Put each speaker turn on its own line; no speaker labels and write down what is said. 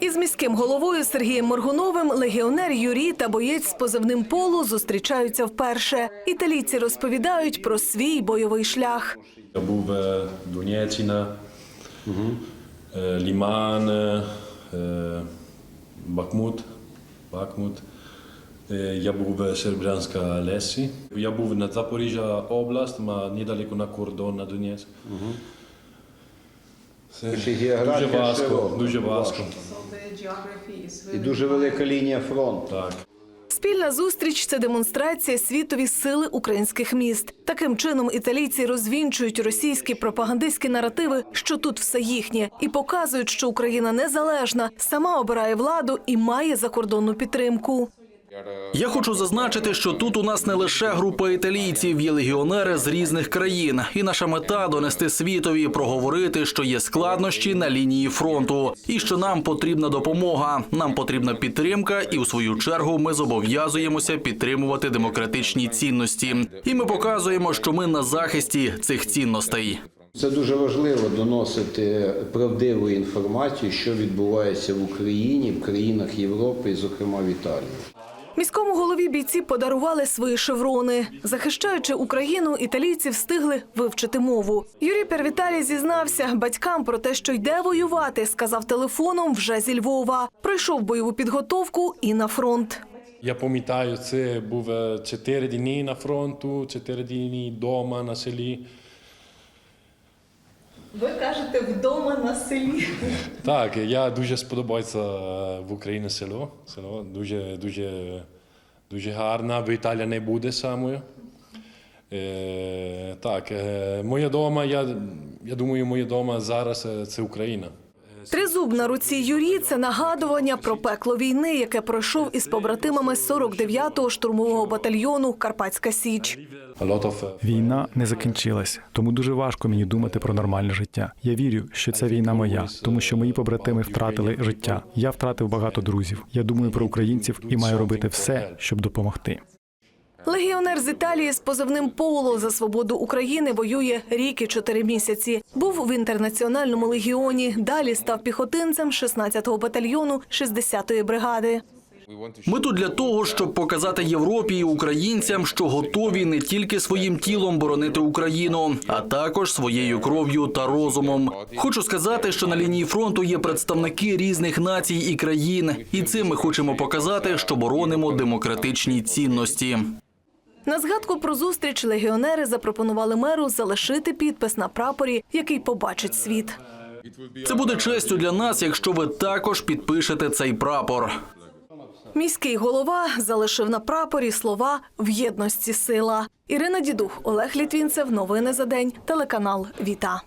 Із міським головою Сергієм Моргуновим легіонер Юрій та боєць з позивним полу зустрічаються вперше. Італійці розповідають про свій бойовий шлях.
Я був е, Донеччина, е, Ліман, е, Бахмут, Бахмут. Е, Я був в Серебрянська Лесі. Я був на Запоріжжя область, ма недалеко на кордон на Донецьк. Це дуже важко, дуже важко.
І дуже велика лінія фронту.
Так.
Спільна зустріч це демонстрація світові сили українських міст. Таким чином італійці розвінчують російські пропагандистські наративи, що тут все їхнє, і показують, що Україна незалежна, сама обирає владу і має закордонну підтримку.
Я хочу зазначити, що тут у нас не лише група італійців, є легіонери з різних країн, і наша мета донести світові, проговорити, що є складнощі на лінії фронту, і що нам потрібна допомога, нам потрібна підтримка, і у свою чергу ми зобов'язуємося підтримувати демократичні цінності. І ми показуємо, що ми на захисті цих цінностей.
Це дуже важливо доносити правдиву інформацію, що відбувається в Україні, в країнах Європи, і, зокрема в Італії.
Міському голові бійці подарували свої шеврони. Захищаючи Україну, італійці встигли вивчити мову. Юрій Первіталій зізнався батькам про те, що йде воювати, сказав телефоном вже зі Львова. Пройшов бойову підготовку і на фронт.
Я пам'ятаю, це був е, чотири дні на фронту, чотири дні вдома на селі.
Ви кажете вдома на селі.
Так, я дуже сподобається е, в Україні село. Село дуже, дуже, дуже гарна. В Італії не буде самою. Е, так, е, моя дома, я, я думаю, моя дома зараз е, це Україна.
Тризуб на руці Юрі це нагадування про пекло війни, яке пройшов із побратимами 49-го штурмового батальйону Карпатська Січ.
Війна не закінчилась, тому дуже важко мені думати про нормальне життя. Я вірю, що ця війна моя, тому що мої побратими втратили життя. Я втратив багато друзів. Я думаю про українців і маю робити все, щоб допомогти.
Легіонер з Італії з позивним Поло за свободу України воює рік і чотири місяці. Був в інтернаціональному легіоні. Далі став піхотинцем 16-го батальйону 60-ї бригади.
Ми тут для того, щоб показати Європі і українцям, що готові не тільки своїм тілом боронити Україну, а також своєю кров'ю та розумом. Хочу сказати, що на лінії фронту є представники різних націй і країн, і цим ми хочемо показати, що боронимо демократичні цінності.
На згадку про зустріч легіонери запропонували меру залишити підпис на прапорі, який побачить світ.
Це буде честю для нас, якщо ви також підпишете цей прапор.
Міський голова залишив на прапорі слова в єдності сила. Ірина Дідух, Олег Літвінцев. Новини за день. Телеканал Віта.